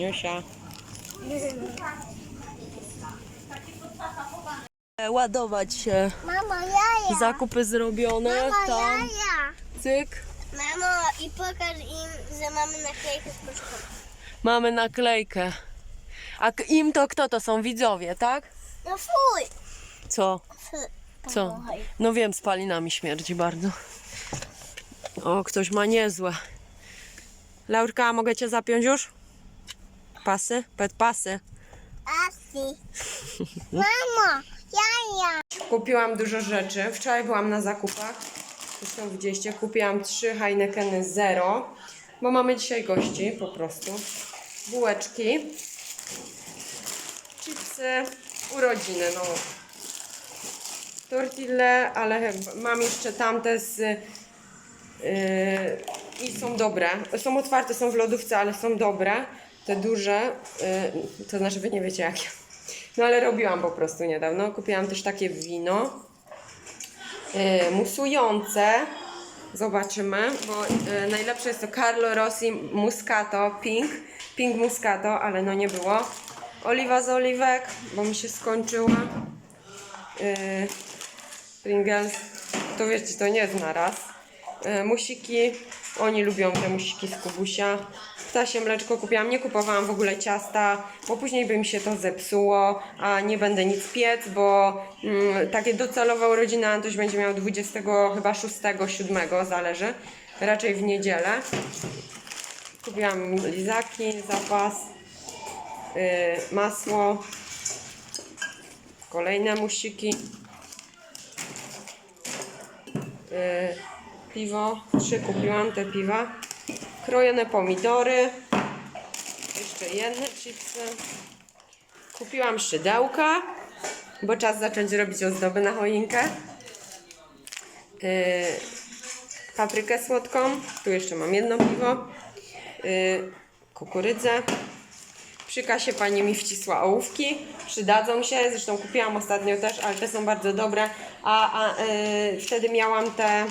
Niusia. Ładować się. Mamo, jaja. Zakupy zrobione. Mamo, Tam. jaja. Cyk. Mamo, i pokaż im, że mamy naklejkę z koszulką. Mamy naklejkę. A k- im to kto to są widzowie, tak? No fuj. Co? Co? No wiem, spalinami śmierdzi bardzo. O, ktoś ma niezłe. Laurka, mogę cię zapiąć już? Pasy? Pet pasy. Asi. Mamo, jaja. Kupiłam dużo rzeczy. Wczoraj byłam na zakupach. Zresztą widzieliście, kupiłam trzy Heinekeny Zero, bo mamy dzisiaj gości po prostu. Bułeczki, chipsy, urodziny, no. Tortille, ale mam jeszcze tamte z... Yy, I są dobre. Są otwarte, są w lodówce, ale są dobre. Te duże, yy, to znaczy wy nie wiecie jakie. No ale robiłam po prostu niedawno. Kupiłam też takie wino yy, musujące. Zobaczymy, bo yy, najlepsze jest to Carlo Rossi Muscato Pink. Pink Muscato, ale no nie było. Oliwa z oliwek, bo mi się skończyła. Yy, Pringles, to wiecie, to nie jest na raz. E, musiki, oni lubią te musiki z kubusia. Ptasie mleczko kupiłam, nie kupowałam w ogóle ciasta, bo później by mi się to zepsuło, a nie będę nic piec, bo mm, takie docelowe urodziny Antoś będzie miał 20 chyba 6, 7, zależy, raczej w niedzielę. Kupiłam lizaki, zapas, y, masło, kolejne musiki. y, piwo, trzy kupiłam te piwa, krojone pomidory, jeszcze jedne chipsy, kupiłam szydełka, bo czas zacząć robić ozdoby na choinkę, y, paprykę słodką, tu jeszcze mam jedno piwo, y, kukurydzę, przy kasie pani mi wcisła ołówki, przydadzą się, zresztą kupiłam ostatnio też, ale te są bardzo dobre, a, a y, wtedy miałam te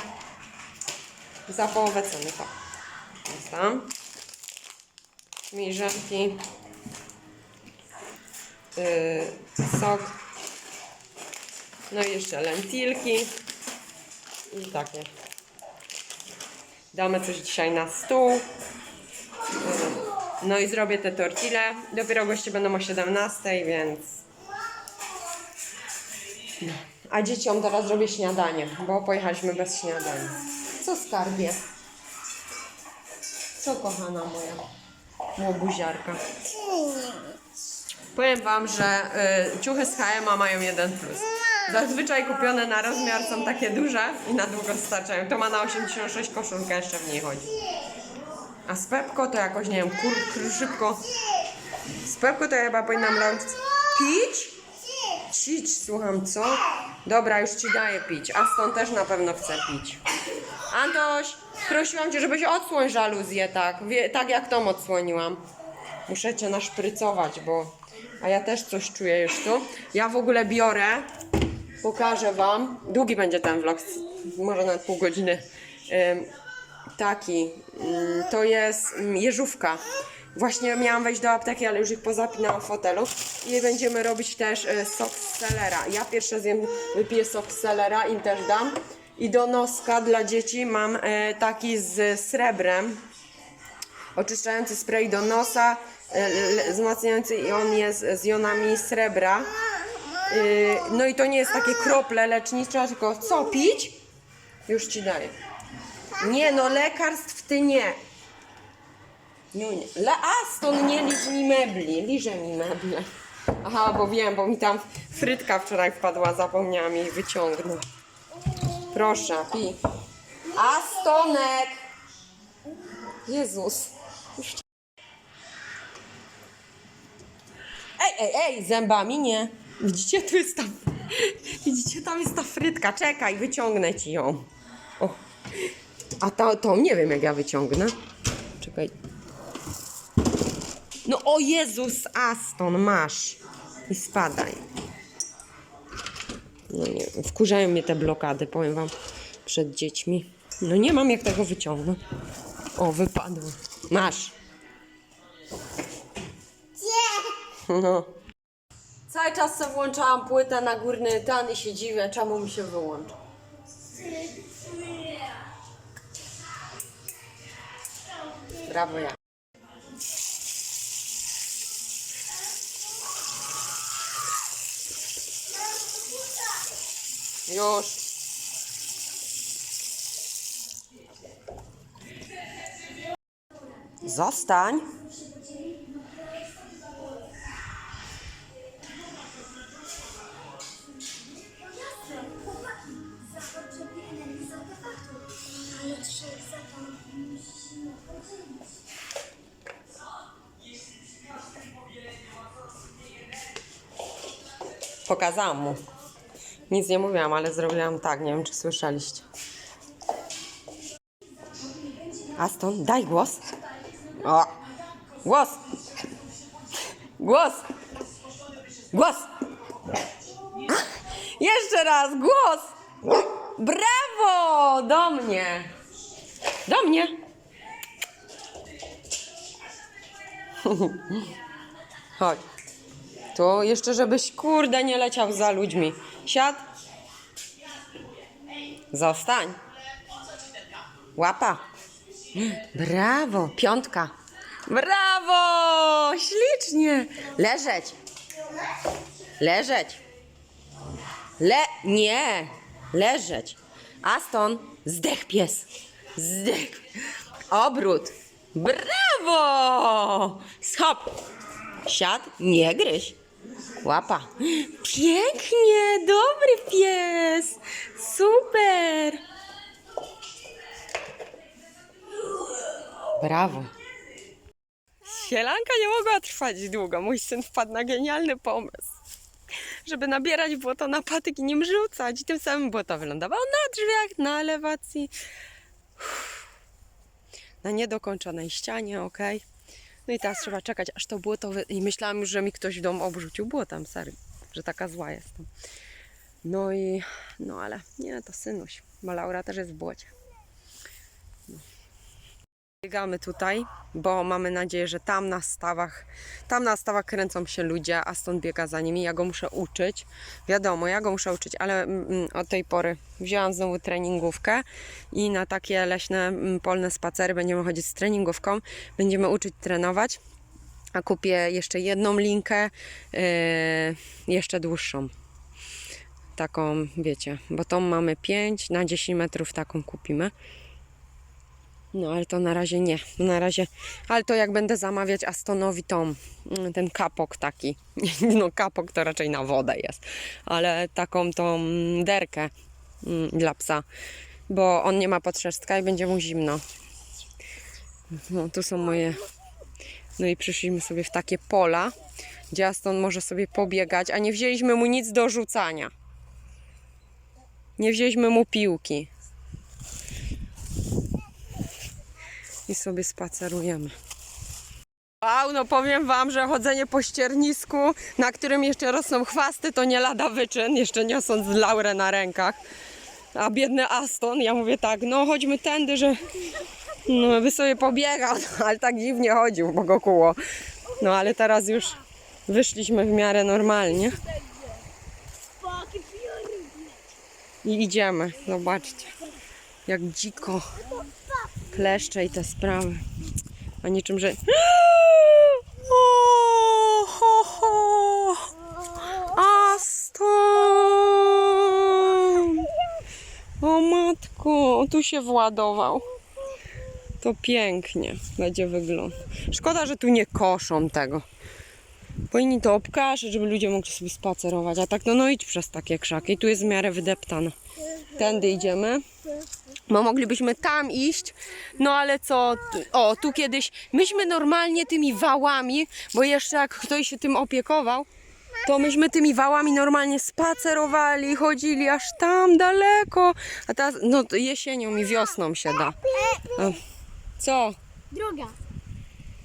za połowę ceny, tak. Tam. Miżelki, y, sok, no i jeszcze lentilki i takie. Damy coś dzisiaj na stół. No i zrobię te tortille. Dopiero goście będą o 17, więc. A dzieciom teraz zrobię śniadanie, bo pojechaliśmy bez śniadania. Co skarbie? Co kochana moja łobuziarka? Powiem wam, że y, ciuchy z H&M mają jeden plus. Zazwyczaj kupione na rozmiar są takie duże i na długo starczają. To ma na 86 koszulka, jeszcze w niej chodzi. A z Pepko to jakoś, nie wiem, kur, kur, szybko. Z Pepko to ja chyba powinnam robić. Pić? Cić, słucham, co? Dobra, już ci daję pić. A stąd też na pewno chcę pić. Antoś, prosiłam cię, żebyś odsłoń żaluzję tak. Wie, tak jak tą odsłoniłam. Muszę cię naszprycować, bo... A ja też coś czuję już tu. Ja w ogóle biorę, pokażę wam. Długi będzie ten vlog, może nawet pół godziny. Taki, mm, to jest mm, jeżówka. Właśnie miałam wejść do apteki, ale już ich pozapinałam w fotelu. I będziemy robić też e, sok z selera. Ja pierwsze zjem, wypiję sok z selera, im też dam. I do noska dla dzieci mam e, taki z srebrem. Oczyszczający spray do nosa, e, wzmacniający i on jest z jonami srebra. Y, No i to nie jest takie krople lecznicze, tylko co, pić? Już ci daję. Nie, no lekarstw ty nie. Nie, nie. Le Aston nie liż mi mebli, liże mi meble. Aha, bo wiem, bo mi tam frytka wczoraj wpadła, zapomniałam jej wyciągnąć. Proszę, pi. Astonek! Jezus. Ej, ej, ej, zębami nie. Widzicie, tu jest ta... Widzicie, tam jest ta frytka. Czekaj, wyciągnę ci ją. O. A to, to nie wiem, jak ja wyciągnę. Czekaj. No o Jezus, Aston, masz. I spadaj. No nie wiem, wkurzają mnie te blokady, powiem wam, przed dziećmi. No nie mam jak tego wyciągnąć. O, wypadło. Masz. No. Cały czas sobie włączałam płytę na górny tan i się dziwię, czemu mi się wyłącza. Brawo ja. Już. Zostań. Pokazałam mu. Nic nie mówiłam, ale zrobiłam tak. Nie wiem, czy słyszeliście. Aston, daj głos. O! Głos! Głos! Głos! Jeszcze raz, głos! Brawo! Do mnie! Do mnie! Chodź. Tu jeszcze, żebyś kurde nie leciał za ludźmi. Siad. Zostań. Łapa. Brawo, piątka. Brawo! Ślicznie. Leżeć. Leżeć. Le... Nie. Leżeć. Aston, zdech pies. Zdech. Obrót. Brawo! Schop. Siad, nie gryź. Łapa. Pięknie, dobry pies. Super. Brawo. Sielanka nie mogła trwać długo. Mój syn wpadł na genialny pomysł. Żeby nabierać błoto na patyk i nim rzucać. I tym samym błoto wylądowało na drzwiach, na elewacji. Uff. Na niedokończonej ścianie, ok. No i teraz trzeba czekać, aż to błoto... Wy... I myślałam już, że mi ktoś w dom obrzucił błotem, serio. Że taka zła jestem. No i... No ale nie, to synuś. Bo Laura też jest w błocie. Biegamy tutaj, bo mamy nadzieję, że tam na stawach, tam na stawach kręcą się ludzie, a stąd biega za nimi. Ja go muszę uczyć. Wiadomo, ja go muszę uczyć, ale mm, od tej pory wzięłam znowu treningówkę i na takie leśne, mm, polne spacery będziemy chodzić z treningówką. Będziemy uczyć trenować, a kupię jeszcze jedną linkę, yy, jeszcze dłuższą. Taką, wiecie, bo tą mamy 5 na 10 metrów taką kupimy. No ale to na razie nie. Na razie, ale to jak będę zamawiać Astonowi tą, mm, ten kapok taki. No kapok to raczej na wodę jest, ale taką tą mm, derkę mm, dla psa, bo on nie ma podszerstka i będzie mu zimno. No tu są moje. No i przyszliśmy sobie w takie pola, gdzie Aston może sobie pobiegać, a nie wzięliśmy mu nic do rzucania. Nie wzięliśmy mu piłki. I sobie spacerujemy. Wow, no powiem Wam, że chodzenie po ściernisku, na którym jeszcze rosną chwasty, to nie lada wyczyn, jeszcze niosąc laurę na rękach. A biedny Aston, ja mówię tak, no chodźmy tędy, że no, by sobie pobiegał, no, ale tak dziwnie chodził, bo go kuło. No ale teraz już wyszliśmy w miarę normalnie i idziemy, zobaczcie, jak dziko kleszcze i te sprawy. A niczym, że. O, ho, ho. Aston! O matko, tu się władował. To pięknie będzie wyglądać. Szkoda, że tu nie koszą tego. Powinni to obkaszać, żeby ludzie mogli sobie spacerować. A tak, no, no idź przez takie krzaki. Tu jest w miarę wydeptane. Tędy idziemy. Bo moglibyśmy tam iść, no ale co, o tu kiedyś, myśmy normalnie tymi wałami, bo jeszcze jak ktoś się tym opiekował, to myśmy tymi wałami normalnie spacerowali, chodzili aż tam daleko, a teraz, no jesienią i wiosną się da. Co? Druga.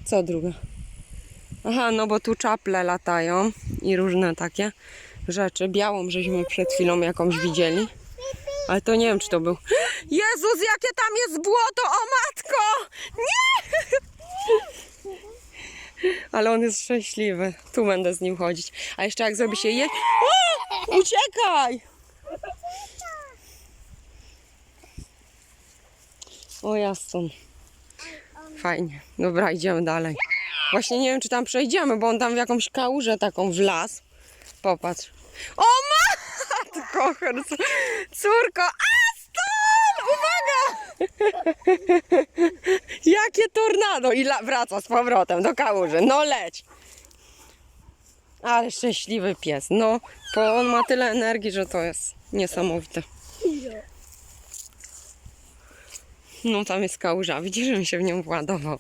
Co druga? Aha, no bo tu czaple latają i różne takie rzeczy. Białą żeśmy przed chwilą jakąś widzieli. Ale to nie wiem, czy to był. Jezus, jakie tam jest błoto! O matko! Nie! Ale on jest szczęśliwy. Tu będę z nim chodzić. A jeszcze jak zrobi się je... O! Uciekaj! O jasno. Fajnie. Dobra, idziemy dalej. Właśnie nie wiem, czy tam przejdziemy, bo on tam w jakąś kałużę taką wlazł. Popatrz. O matko, herc- córko! Aston! Uwaga! Jakie tornado! I wraca z powrotem do kałuży. No leć! Ale szczęśliwy pies. No, bo on ma tyle energii, że to jest niesamowite. No tam jest kałuża. Widzisz, że mi się w nią władował.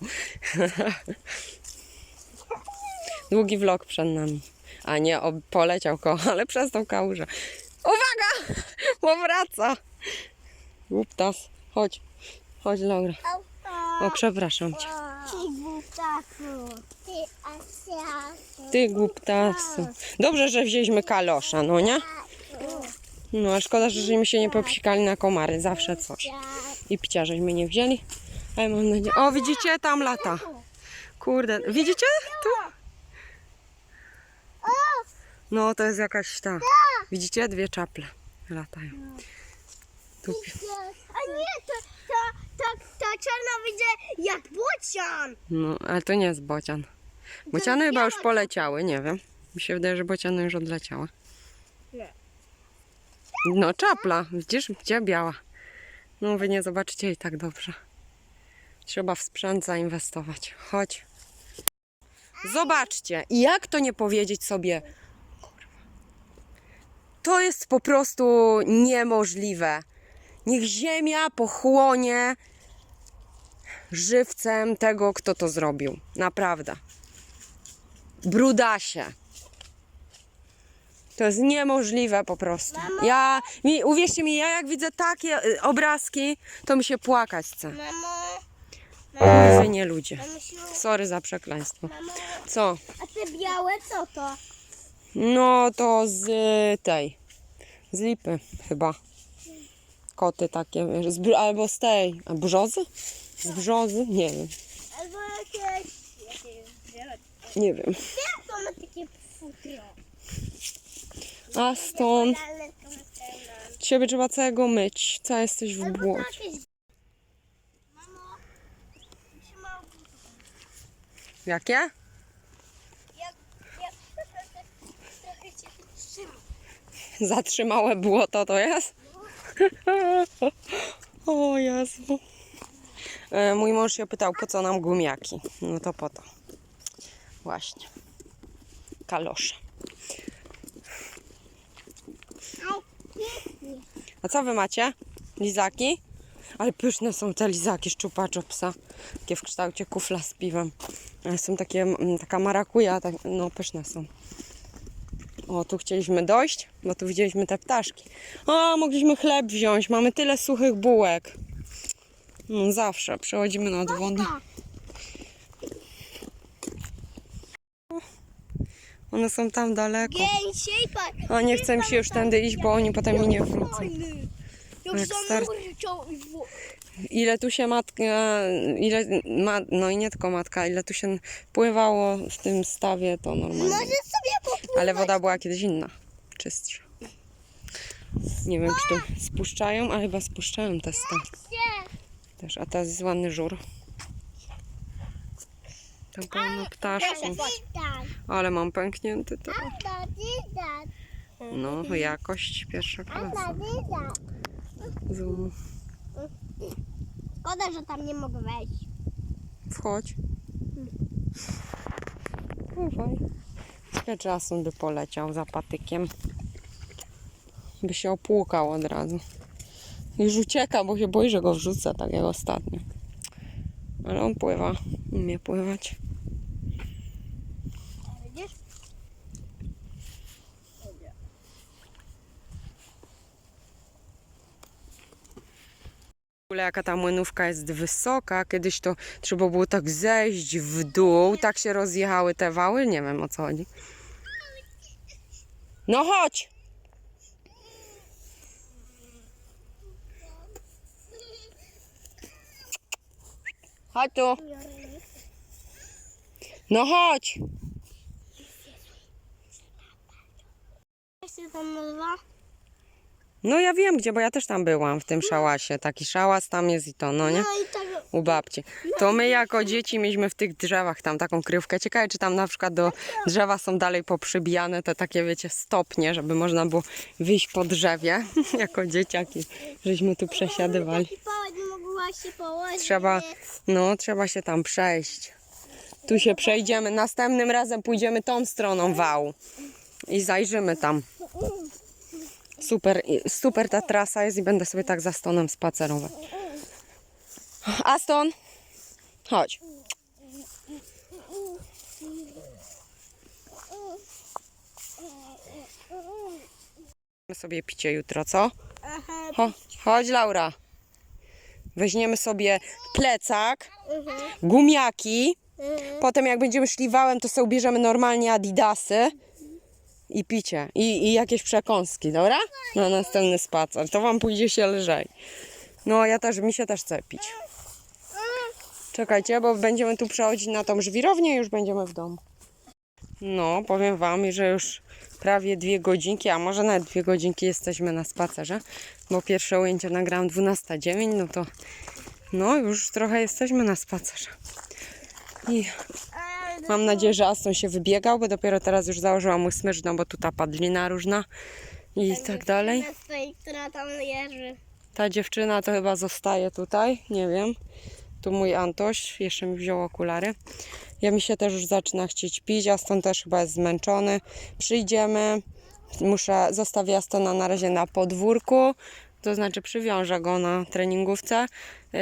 Długi vlog przed nami. A nie, o, poleciał koło, ale przez tą kałużę. Uwaga! Bo wraca. Głuptas. Chodź. Chodź, Laura. O, przepraszam cię. Ty butaku. Ty głuptasu. Dobrze, że wzięliśmy kalosza, no nie? No, a szkoda, że mi się nie popsikali na komary. Zawsze coś. I pcia żeśmy nie wzięli. Ale mam nadzieję... O, widzicie? Tam lata. Kurde. Widzicie? Tu? No, to jest jakaś ta... Widzicie? Dwie czaple latają. Tu... A nie, to, to, to, to czarno widzę jak bocian. No, ale to nie jest bocian. Bociany chyba już poleciały, nie wiem. Mi się wydaje, że bociany już odleciały. Nie. No, czapla. Widzisz, gdzie biała. No, wy nie zobaczycie jej tak dobrze. Trzeba w sprzęt zainwestować. Chodź. Zobaczcie. I jak to nie powiedzieć sobie? To jest po prostu niemożliwe. Niech ziemia pochłonie żywcem tego, kto to zrobił. Naprawdę. Brudasie. To jest niemożliwe po prostu. Ja, mi, uwierzcie mi, ja jak widzę takie y, obrazki, to mi się płakać chce. Mamo, Wy nie ludzie. Sorry za przekleństwo. mamo, Co? a te białe co to? No to z tej. Z lipy chyba. Koty takie, wiesz, z, albo z tej. A brzozy? Z brzozy? Nie wiem. Albo jakieś. Nie wiem. Jak to ma takie futro? A stąd ciebie trzeba całego myć. Co jesteś w błocie. Jakie? jak, jak trochę cię trzyma. Zatrzymałe błoto to jest? o Jezu. E, Mój mąż się pytał, po co nam gumiaki. No to po to. Właśnie. Kalosze. A co wy macie? Lizaki? Ale pyszne są te lizaki z Chupa Chupsa. Takie w kształcie kufla z piwem. Ale są takie, mm, taka marakuja, tak, no pyszne są. O, tu chcieliśmy dojść, bo tu widzieliśmy te ptaszki. O, mogliśmy chleb wziąć, mamy tyle suchych bułek. No, zawsze przechodzimy nad wodę. One są tam daleko. A nie chcę mi się już tędy iść, bo oni potem mi nie wrócą. Jak start- Ile tu się matka, ile, ma, no i nie tylko matka, ile tu się pływało w tym stawie, to normalnie. Może sobie popływać. Ale woda była kiedyś inna, czystsza. Nie wiem, czy tu spuszczają, ale chyba spuszczają te staw też. A teraz jest ładny żur. Tam pełno ptaszków. Ale mam pęknięty to. No, jakość pierwsza klasa. Zoom. Szkoda, że tam nie mogę wejść. Wchodź. Ufaj. Ciekawe, czy Asun by poleciał za patykiem. By się opłukał od razu. Już ucieka, bo się boi, że go wrzucę, tak jak ostatnio. Ale on pływa. Umie pływać. Ogóle jaka ta młynówka jest wysoka. Kiedyś to trzeba było tak zejść w dół. Tak się rozjechały te wały. Nie wiem o co chodzi. No chodź! Chodź tu. No chodź. Się tam? No ja wiem gdzie, bo ja też tam byłam w tym szałasie. Taki szałas tam jest i to, no nie? No i tak... U babci. To my jako dzieci mieliśmy w tych drzewach tam taką kryjówkę. Ciekawe, czy tam na przykład do drzewa są dalej poprzybijane te takie, wiecie, stopnie, żeby można było wyjść po drzewie jako dzieciaki, żeśmy tu przesiadywali. Trzeba, no, trzeba się tam przejść. Tu się przejdziemy. Następnym razem pójdziemy tą stroną wału i zajrzymy tam. Super, super ta trasa jest i będę sobie tak za stonem spacerować. Aston, chodź. Sobie picie jutro, co? Cho, chodź, Laura. Weźmiemy sobie plecak, Mhm. gumiaki. Mhm. Potem jak będziemy szli wałem, to sobie ubierzemy normalnie adidasy i picie. I, I jakieś przekąski, dobra? Na następny spacer. To wam pójdzie się lżej. No ja też, mi się też chce pić. Czekajcie, bo będziemy tu przechodzić na tą żwirownię i już będziemy w domu. No, powiem wam, że już prawie dwie godzinki, a może nawet dwie godzinki jesteśmy na spacerze, bo pierwsze ujęcie nagrałam 12.09, no to no już trochę jesteśmy na spacerze. I mam nadzieję, że Aston się wybiegał, bo dopiero teraz już założyłam mu smycz, no bo tu ta padlina różna i tak dalej. Stoi, która tam jeży. Ta dziewczyna to chyba zostaje tutaj, nie wiem. Tu mój Antoś, jeszcze mi wziął okulary. Ja mi się też już zaczyna chcieć pić, Aston też chyba jest zmęczony. Przyjdziemy, muszę, zostawię Astona na razie na podwórku, to znaczy przywiążę go na treningówce, yy,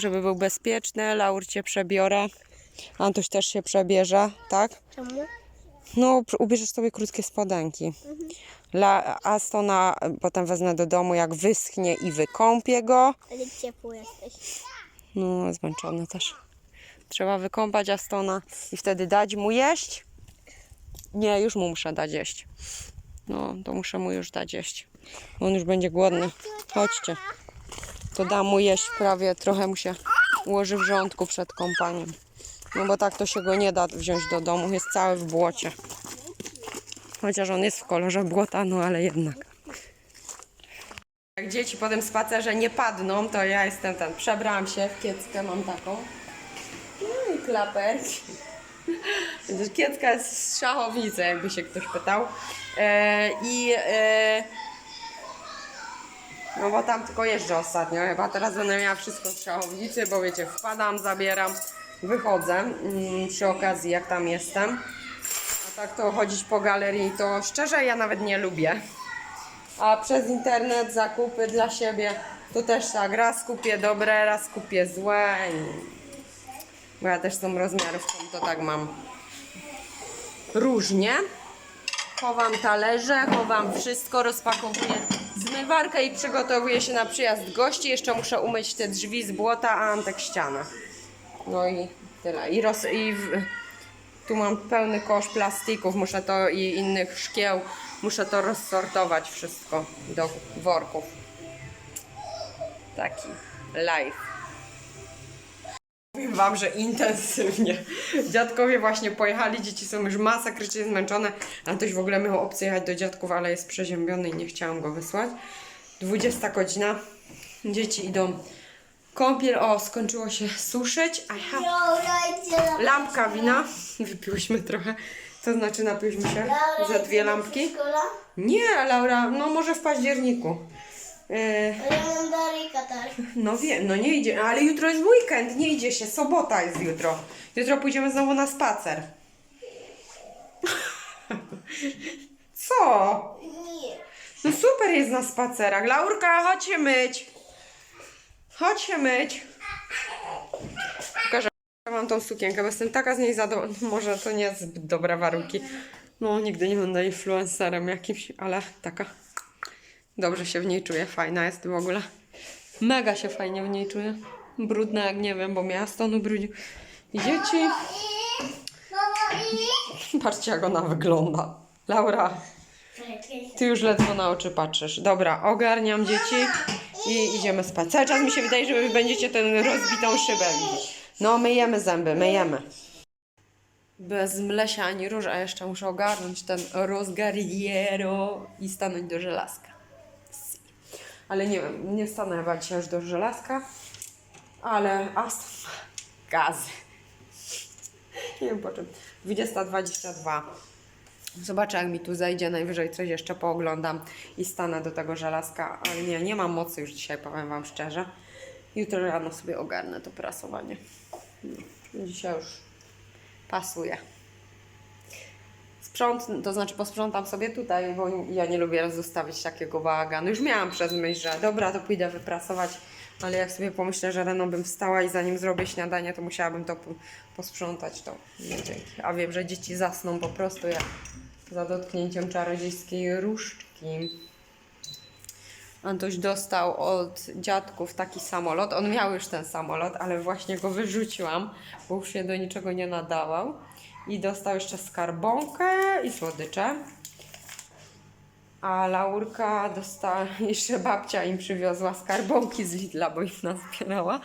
żeby był bezpieczny. Laurcie przebiorę. Antoś też się przebierze, tak? Czemu? No, ubierzesz sobie krótkie spodenki. La Astona y, potem wezmę do domu, jak wyschnie i wykąpię go. Ale ciepły jesteś. No, zmęczony też. Trzeba wykąpać Astona i wtedy dać mu jeść. Nie, już mu muszę dać jeść. No, to muszę mu już dać jeść. On już będzie głodny. Chodźcie. To dam mu jeść prawie, trochę mu się ułoży w żołądku przed kąpaniem. No bo tak to się go nie da wziąć do domu. Jest cały w błocie. Chociaż on jest w kolorze błota, no ale jednak. Jak dzieci po tym spacerze nie padną, to ja jestem ten. Przebrałam się w kieckę, mam taką. No i klaperki. Kiecka jest z szachowicy, jakby się ktoś pytał. E, I e, no bo tam tylko jeżdżę ostatnio. Chyba teraz będę miała wszystko z szachowicy, bo wiecie, wpadam, zabieram, wychodzę mm, przy okazji, jak tam jestem. A tak to chodzić po galerii, to szczerze ja nawet nie lubię. A przez internet zakupy dla siebie to też tak, raz kupię dobre, raz kupię złe. Bo ja też z tą rozmiarówką to tak mam różnie. Chowam talerze, chowam wszystko, rozpakowuję zmywarkę i przygotowuję się na przyjazd gości. Jeszcze muszę umyć te drzwi z błota, a Antek ścianę. No i tyle. I, roz, i w, tu mam pełny kosz plastików, muszę to i innych szkieł, muszę to rozsortować wszystko do worków. Taki live. Powiem wam, że intensywnie. Dziadkowie właśnie pojechali, dzieci są już masakrycznie zmęczone. Antoś w ogóle miał opcję jechać do dziadków, ale jest przeziębiony i nie chciałam go wysłać. 20 godzina. Dzieci idą kąpiel. O, skończyło się suszyć. Have Lampka wina. Wypiłyśmy trochę. To znaczy napiłyśmy się za dwie lampki. Nie, Laura, no może w październiku. Yy, też. no wiem, no nie idzie, ale jutro jest weekend, nie idzie się, sobota jest jutro. Jutro pójdziemy znowu na spacer. Co? Nie. No super jest na spacerach. Laurka, chodź się myć. Chodź się myć. Pokażę wam tą sukienkę, bo jestem taka z niej zadowolona. Może to nie zbyt dobre warunki. No, nigdy nie będę influencerem jakimś, ale taka. Dobrze się w niej czuję, fajna jest w ogóle. Mega się fajnie w niej czuję. Brudna jak nie wiem, bo miasto ubrudził. I dzieci. Patrzcie jak ona wygląda. Laura. Ty już ledwo na oczy patrzysz. Dobra, ogarniam dzieci i idziemy spać. Cały czas mi się wydaje, że wy będziecie tę rozbitą szybę widzieć. No, myjemy zęby, myjemy. bez mlesia ani róż, a jeszcze muszę ogarnąć ten rozgariero i stanąć do żelazka. Ale nie wiem, nie stanę chyba dzisiaj już do żelazka, ale astma, gazy. Nie wiem po czym. 20.22. Zobaczę, jak mi tu zajdzie. Najwyżej coś jeszcze pooglądam i stanę do tego żelazka. Ale nie, nie mam mocy już dzisiaj, powiem Wam szczerze. Jutro rano sobie ogarnę to prasowanie. Dzisiaj już pasuje. Sprząt, to znaczy posprzątam sobie tutaj, bo ja nie lubię zostawić takiego bałaganu. Już miałam przez myśl, że dobra, to pójdę wyprasować, ale jak sobie pomyślę, że rano bym wstała i zanim zrobię śniadanie, to musiałabym to po- posprzątać, to nie dzięki. A wiem, że dzieci zasną po prostu jak za dotknięciem czarodziejskiej różdżki. Antoś dostał od dziadków taki samolot. On miał już ten samolot, ale właśnie go wyrzuciłam, bo już się do niczego nie nadawał. I dostał jeszcze skarbonkę i słodycze. A Laurka dostała, jeszcze babcia im przywiozła skarbonki z Lidla, bo ich nazbierała.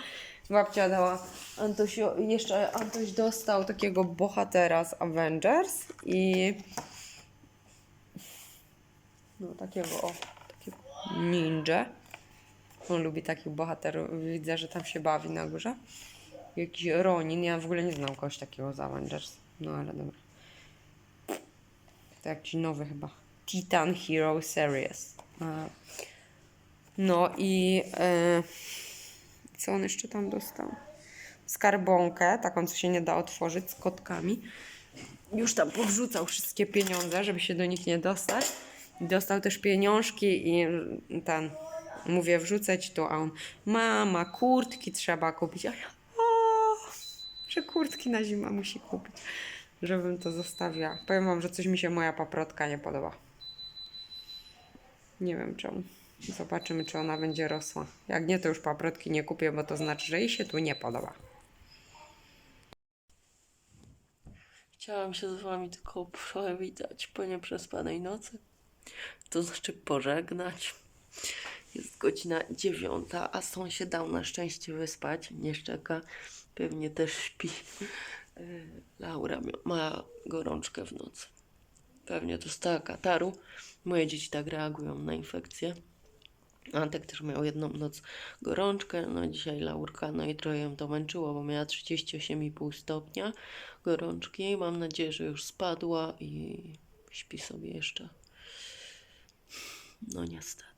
Babcia dała Antosiu, jeszcze Antoś dostał takiego bohatera z Avengers i no takiego o, takiego ninja. On lubi takich bohaterów. Widzę, że tam się bawi na górze. Jakiś Ronin. Ja w ogóle nie znam kogoś takiego z Avengers. No ale dobra. To jakiś nowy chyba. Titan Hero Series. No i e, co on jeszcze tam dostał? Skarbonkę, taką co się nie da otworzyć z kotkami. Już tam powrzucał wszystkie pieniądze, żeby się do nich nie dostać. Dostał też pieniążki i ten, mówię wrzucać tu, a on, mama, kurtki trzeba kupić. A ja, o, że kurtki na zimę musi kupić, żebym to zostawiła. Powiem wam, że coś mi się moja paprotka nie podoba. Nie wiem czemu. Zobaczymy, czy ona będzie rosła. Jak nie, to już paprotki nie kupię, bo to znaczy, że jej się tu nie podoba. Chciałam się z wami tylko przywitać po nieprzespanej nocy. To znaczy pożegnać. Jest godzina dziewiąta, a sąsiad dał na szczęście wyspać. Nie szczeka. Pewnie też śpi. Y, Laura ma gorączkę w nocy. Pewnie dostała kataru. Moje dzieci tak reagują na infekcję. Antek też miał jedną noc gorączkę, no dzisiaj Laurka, no i trochę ją to męczyło, bo miała 38,5 stopnia gorączki. Mam nadzieję, że już spadła i śpi sobie jeszcze. No niestety.